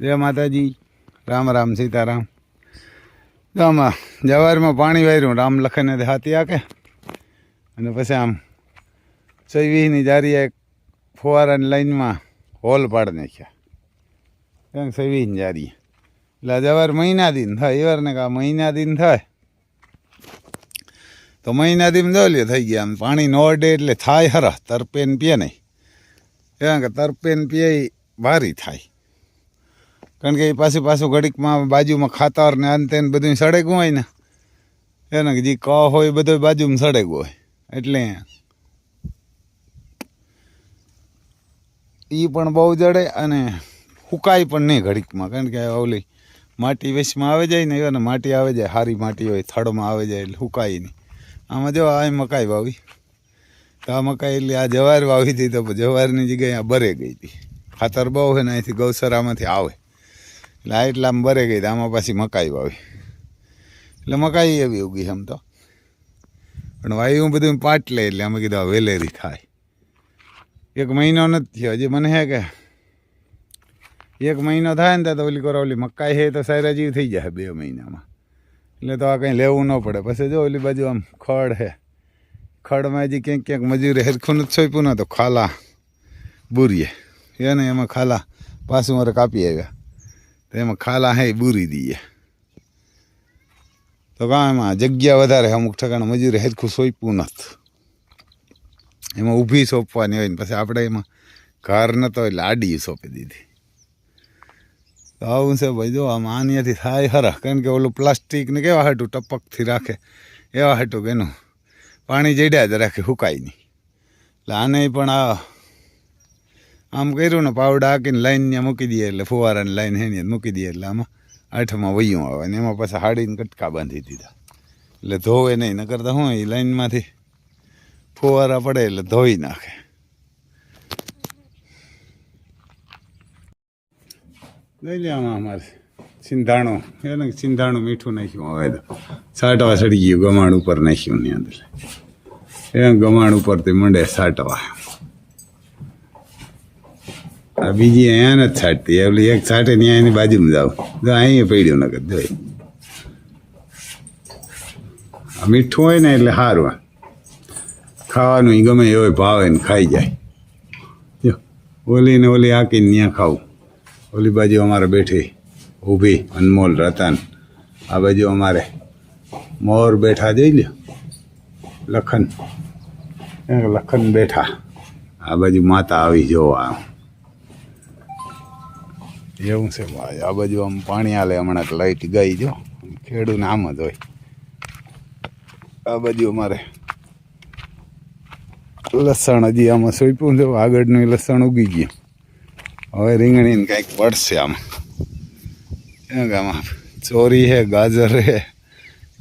જય માતાજી. રામ રામ, સીતારામ. તો આમાં જવારમાં પાણી વાર્યું રામ લખને હાથી આકે. અને પછી આમ સૈવીની જારીએ ફુવારાની લાઈનમાં હોલ પાડી નાખ્યા. કેમ સૈવીની જારીએ એટલે જવાર મહિના દિન થાય એવારને કા મહિના દિન થાય. તો મહિના દિન દોલ્યો થઈ ગયા આમ. પાણી ન અડે એટલે થાય હરા, તરપેન પીએ નહીં. કારણ કે તરપેન ને પીએ ભારી થાય. કારણ કે એ પાછું પાછું ઘડીકમાં બાજુમાં ખાતર ને અંતે ને બધું સળેગું હોય ને, એને જે ક હોય બધો બાજુમાં સળેગું હોય. એટલે એ પણ બહુ જડે અને હુકાય પણ નહીં ઘડીકમાં. કારણ કે ઓલી માટી વેસમાં આવે જાય ને એને માટી આવે જાય સારી માટી હોય, થડમાં આવે જાય એટલે હુકાય નહીં. આમાં જો આ મકાઈ વાવી. તો આ મકાઈ એટલે આ જવાર વાવી હતી તો જવારની જગ્યાએ આ બરે ગઈ હતી. ખાતર બહુ હોય ને અહીંથી ગૌસરામાંથી આવે. એટલે આ એટલે આમ બરે ગઈ આમાં પાછી મકાઈ વાવી. એટલે મકાઈ એવી ઉગી આમ તો. પણ વાયુ બધું પાટ લે એટલે અમે કીધું વેલેરી થાય. એક મહિનો નથી થયો. હજી મને હે કે એક મહિનો થાય ને તો ઓલી કરો ઓલી મકાઈ હે તો સારા જેવી થઈ જાય બે મહિનામાં. એટલે તો આ કંઈ લેવું ન પડે. પછી જો ઓલી બાજુ આમ ખડ હે ખડમાં હજી ક્યાંક ક્યાંક મજૂરી હેરખું નથી સોંપ્યું ને તો ખાલા બુરીએ. એને એમાં ખાલા પાછું મારે કાપી આવ્યા. તો એમાં ખાલા હે, બુરી દઈએ તો કા એમાં જગ્યા વધારે અમુક ઠેકાણે મજૂરી હેરખું સોંપ્યું નથી. એમાં ઊભી સોંપવાની હોય ને પછી આપણે એમાં ઘર નતો એટલે આડી સોંપી દીધી. તો આવું છે ભાઈ, જો આમ આનીયાથી થાય ખરા કારણ કે ઓલું પ્લાસ્ટિકને કેવા હાટું ટપકથી રાખે, એવા હાટું કે એનું પાણી જડ્યા જ રાખે, હુકાય નહીં. એટલે આને પણ આ આમ કર્યું ને પાવડા હાકીને લાઈન ત્યાં મૂકી દઈએ એટલે ફુવારાની લાઈન હે ને મૂકી દઈએ એટલે આમાં આઠમાં વયું આવે ને એમાં પાછા હાડીને કટકા બાંધી દીધા. એટલે ધોવે નહીં, ન કરતા હું એ લાઈનમાંથી ફુવારા પડે એટલે ધોઈ નાખે. લઈ લે આમાં અમારે સિંધાણું. એને સિંધાણું મીઠું નાખ્યું હવે તો. સાટવા ચડી ગયું, ગમાણ ઉપર નાખ્યું ની અંદર. એ ગમાણ ઉપરથી મંડે સાટવા. આ બીજી અહીંયા નથી છાંટતી. ઓલી એક છાંટે ત્યાં એની બાજુમાં જાવ જો અહીંયા પડ્યું નગર જોઈ. મીઠું હોય ને એટલે સારું ખાવાનું ગમે એવો ભાવે ને ખાઈ જાય. જો ઓલી ને ઓલી આકીને ત્યાં ખાવું. ઓલી બાજુ અમારે બેઠી ઊભી અનમોલ રતન. આ બાજુ અમારે મોર બેઠા જોઈ લ્યો. લખન. લખન બેઠા. આ બાજુ માતા આવી જોવા. એવું છે ભાઈ. આ બાજુ આમ પાણી આલે હમણાં લાઈટ ગઈ જો ખેડૂને આમ જ હોય. આ બાજુ અમારે લસણ હજી આમાં સોંપ્યું છે, આગળનું લસણ ઉગી ગયું. હવે રીંગણીને કંઈક પડશે આમાં. કે આમાં ચોરી છે, ગાજર છે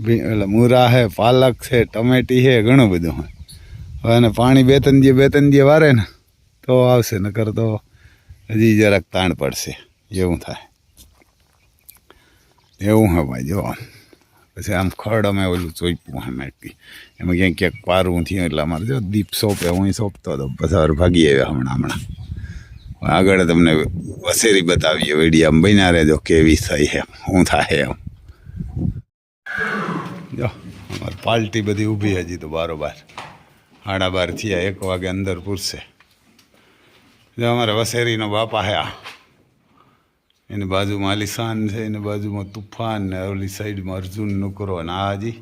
એટલે મૂરા છે, પાલક છે, ટમેટી છે, ઘણું બધું હોય. હવે એને પાણી બે ત્રણ જે બે ત્રણ જે વારે ને, તો આવશે, નકર તો હજી જરાક તાણ પડશે. એવું થાય. એવું હે ભાઈ, જો. પછી આમ ખડ અમે ઓલું ચોઈપું મેકી એમાં ક્યાંક ક્યાંક પારવું થયું એટલે અમારે જો દીપ સોંપે હું સોંપતો હતો પછી ભાગી આવ્યા હમણાં હમણાં. આગળ તમને વસેરી બતાવીએ, વેડિયા આમ બન્યા રહેજો, કેવી થઈ એમ શું થાય એમ. જો, અમારી પાર્ટી બધી ઊભી હજી તો બારોબાર. સાડા બાર થયા, એક વાગે અંદર પૂરશે. જો અમારે વસેરીનો બાપા હે આ. એની બાજુમાં આલિશાન છે, એની બાજુમાં તુફાન ને ઓલી સાઈડમાં અર્જુન નુકરો ને આ હજી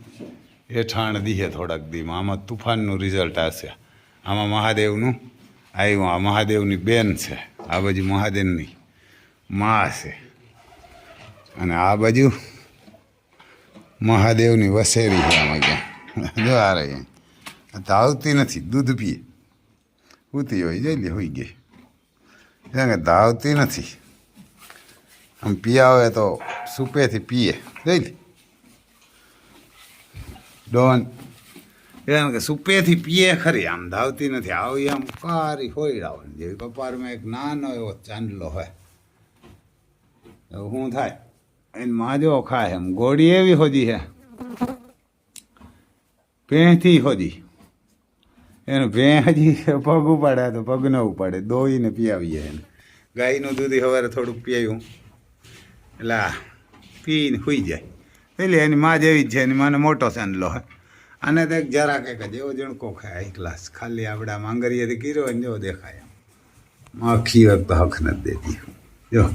એઠાણ દીહે થોડાક દીમાં. આમાં તુફાનનું રિઝલ્ટ આવશે આમાં મહાદેવનું આવ્યું. આ મહાદેવની બેન છે. આ બાજુ મહાદેવની મા છે. અને આ બાજુ મહાદેવની વસેરી છે આમાં ક્યાં. જો આ રહી તો આવતી નથી. દૂધ પીએ. ઉતી હોય જઈ લે હોઈ ગઈ. કારણ કે ધાવતી નથી. આમ પીયાવે તો સૂપેથી પીએ જોઈ ડોન એમ કે સૂપેથી પીએ ખરી આમ ધાવતી નથી આવી આમ કારી હોઈડાવાની જેવી કપારમાં એક નાનો એવો ચાંદલો હોય શું થાય એને માજો ખાય એમ ગોળી એવી હોજી હે ભેંથી હોજી એનું ભેં હજી પગ ઉપાડે તો પગ ન ઉપાડે દોઈને પીયાવીએ એને ગાયનું દૂધ સવારે થોડુંક પીવ્યું એટલે પીને સૂઈ જાય. એટલે એની માં જેવી જ છે, એની માને મોટો સેન્ડલો હોય અને તો જરા કંઈક જ, એવો જણકો ખાય, એક ગ્લાસ. ખાલી આપણે આમ આંગળીએથી કીરો હોય જેવો દેખાય આમ આખી વખત હક નથી દેતી. જો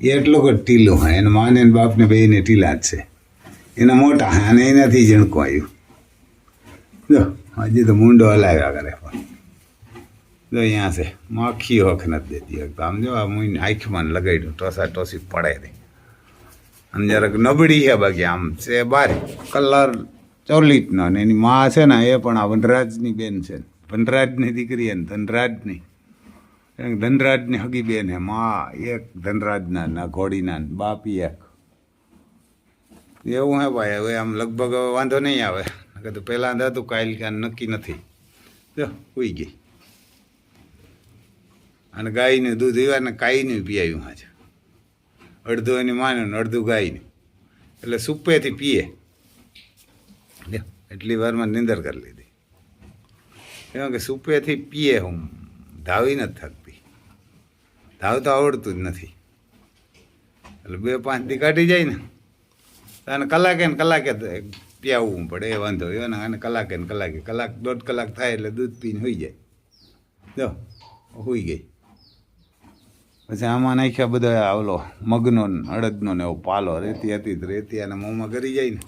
એટલું જ ટીલું હોય, એને માને ને બાપને બેને ટીલા જ છે. એના મોટા હોય અને એનાથી જણકો આવ્યું. જો, હજી તો મુંડો હલાવ્યા કરે પણ. જો, અહીંયા છે. માખી હક નથી દેતી. આમ જો, આ મુઈને આંખમાં લગાડ્યું, ટોસા ટોસી પડે રે અને જરાક નબળી છે બાકી આમ છે બાર. કલર ચોલીટનો ને એની માં છે ને એ પણ આ વનરાજની બેન છે. વનરાજની દીકરી છે ને ધનરાજની ધનરાજની હગી બેન હે માં એક, ધનરાજના ના ઘોડીના બાપી એક. એવું હે ભાઈ, હવે આમ લગભગ વાંધો નહીં આવે. તો પહેલાં હતું, કાલ કે નક્કી નથી. જો ઉઈ ગઈ. અને ગાયનું દૂધ એવા ને કાઈનું પીવાયું આજે અડધું એની ને અડધું ગાયનું એટલે સુપેથી પીએ. એટલી વારમાં નિંદર કરી લીધી. એમાં કે સુપેથી પીએ હું. ધાવી નથી થકતી ધાવ તો આવડતું જ નથી. એટલે બે પાંચ દી કાઢી જાય ને. અને કલાકે ને કલાકે તો પીવવું પડે, એ વાંધો એવો ને આને કલાકે ને કલાકે. કલાક દોઢ કલાક થાય એટલે દૂધ પીને હોઈ જાય. જો, હોઈ ગઈ. પછી આમાં નાખ્યા બધા આવલો મગનો અડદનો ને એવો પાલો રેતી હતી તો રેતી અને મોંમાં કરી જાય ને.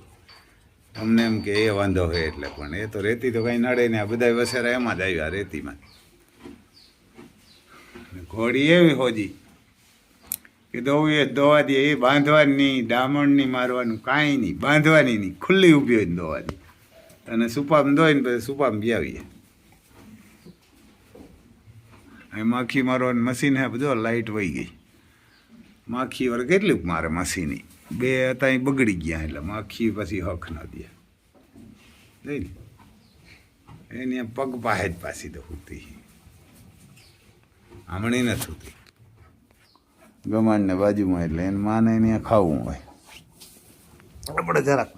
અમને એમ કે એ વાંધો હોય એટલે પણ એ તો રેતી તો કંઈ નડે ને આ બધા વસેરા એમાં જ આવ્યા રેતીમાં. ઘોડી એવી હોજી કે દોવું એ દોવા દે, એ બાંધવાની નહીં ડામણ મારવાનું કાંઈ નહીં, બાંધવાની નહીં, ખુલ્લી ઊભી હોય ને દોવા દે અને સુપામ દોઈને પછી સુપામ બી અહીં માખી મારવાની મશીન હે બધો લાઇટ વહી ગઈ. માખી વર કેટલીક મારે મશીની બે ઈ બગડી ગયા એટલે માખી પછી હક ન દે. જોઈ ને એની પગ પાસે જ પાછી તો હોતી. આમણી નથી હોતી ગમાણને બાજુમાં એટલે એને માને એને ખાવું હોય. આપણે જરાક.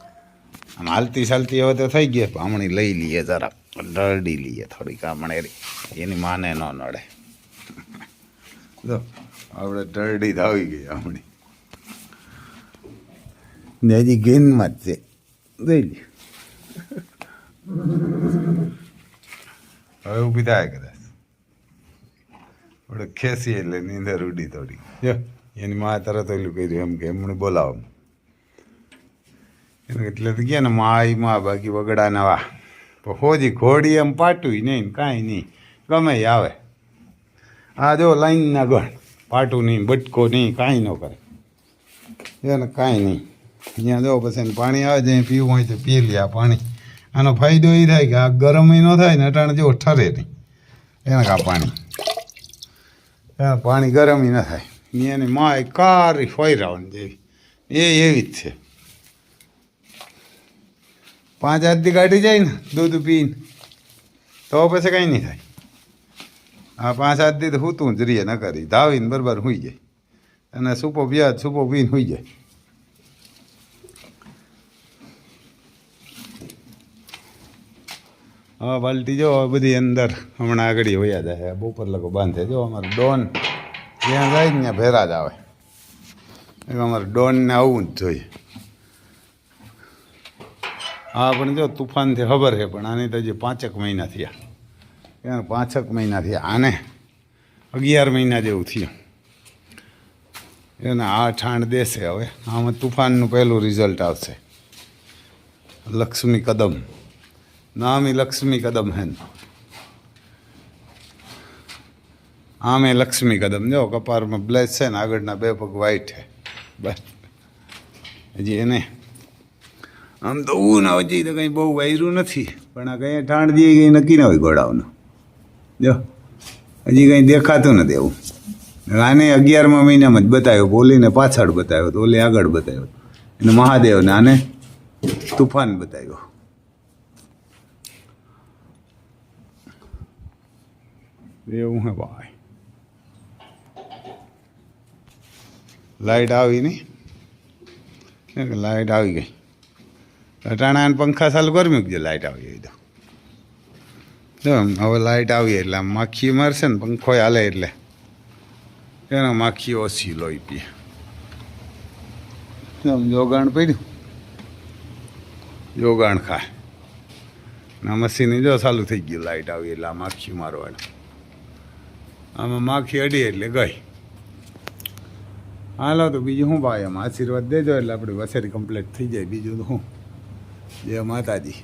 આમ હાલતી ચાલતી હવે તો થઈ ગયા પામણી લઈ લઈએ જરાક. ડરડી લઈએ થોડીક આમણે એની માને ન નડે. આપણે ટરડી ધાવી ગઈ આપણી. ને હજી ગેનમાં જ છે. જોઈ હવે ઊભી થાય કદાચ. આપણે ખેંચી એટલે નીંદર ઉડી થોડી. જો, એની મા તરત ઓલું કર્યું એમ કે એમણે બોલાવો એને એટલે તો ગયા ને માઈ માં બાકી વગડા નવા હોજી ઘોડી એમ પાટું નહીં કાંઈ નહીં. ગમે આવે. આ જો લાઈનના ગણ પાટું નહીં બટકો નહીં કાંઈ ન કરે. એને કાંઈ નહીં. અહીંયા જો પછી પાણી આવે છે પીવું હોય તો પી લે આ પાણી. આનો ફાયદો એ થાય કે આ ગરમ ન થાય ને અટાણે જેવો ઠરે નહીં. એને કા પાણી? એને પાણી ગરમ ન થાય. એની માય કારી ફોયરાવાની જેવી. એ એવી જ છે. પાંચ હાથથી કાઢી જાય ને દૂધ પીને, તો પછી કંઈ નહીં થાય. આ પાંચ સાત દી તો તું જ રહીએ ન કરી ધાવીને બરાબર હોઈ જાય. અને સૂપો પિયાજ, સૂપો પીને હોઈ જાય. હા બાલટી જો બધી અંદર હમણાં આગળ હોયા જાય. બપોર લગો બાંધે. જો અમારે ડોન જ્યાં જાય ત્યાં ભેરા જ આવે. અમારે ડોનને આવવું જ જોઈએ. હા, પણ જો તુફાનથી ખબર છે, પણ આની તો હજી પાંચેક મહિના થયા. એને પાંચક મહિના થયા. આને અગિયાર મહિના જેવું થયું. એને આ ઠાણ દેશે હવે. આમાં તુફાનનું પહેલું રિઝલ્ટ આવશે. લક્ષ્મી કદમ. નામી લક્ષ્મી કદમ હે આમે લક્ષ્મી કદમ. જો કપારમાં બ્લેક છે ને, આગળના બે પગ વ્હાઈટ છે. બસ. હજી એને આમ તો ઊન હજી તો કંઈ બહુ વાયરું નથી. પણ આ કંઈ ઠાણ દઈએ કંઈ નક્કી ના હોય ઘોડાઓનું જો. હજી કંઈ દેખાતું નથી એવું. આને અગિયારમા મહિનામાં જ બતાવ્યો બોલીને પાછળ બતાવ્યો તો, ઓલી આગળ બતાવ્યો અને મહાદેવને આને તુફાન બતાવ્યો. એવું હે ભાઈ. લાઈટ આવી નહીં? લાઈટ આવી ગઈ. અટાણા પંખા ચાલુ કરી મૂકજો, લાઈટ આવી ગઈ તો. જો, હવે લાઇટ આવી એટલે આમ માખી મારશે ને પંખો હાલે એટલે. એનો માખી ઓછી લોહી પીએ. આમ જોગાણ પડ્યું. જોગાણ ખાય. ના મશીન જો ચાલુ થઈ ગયું લાઇટ આવી એટલે આ માખી મારવાનું. આમાં માખી અડી એટલે ગઈ. હાલો તો બીજું શું ભાઈ એમ આશીર્વાદ દેજો એટલે આપણી વસેરી કમ્પ્લીટ થઈ જાય. બીજું શું? જય માતાજી.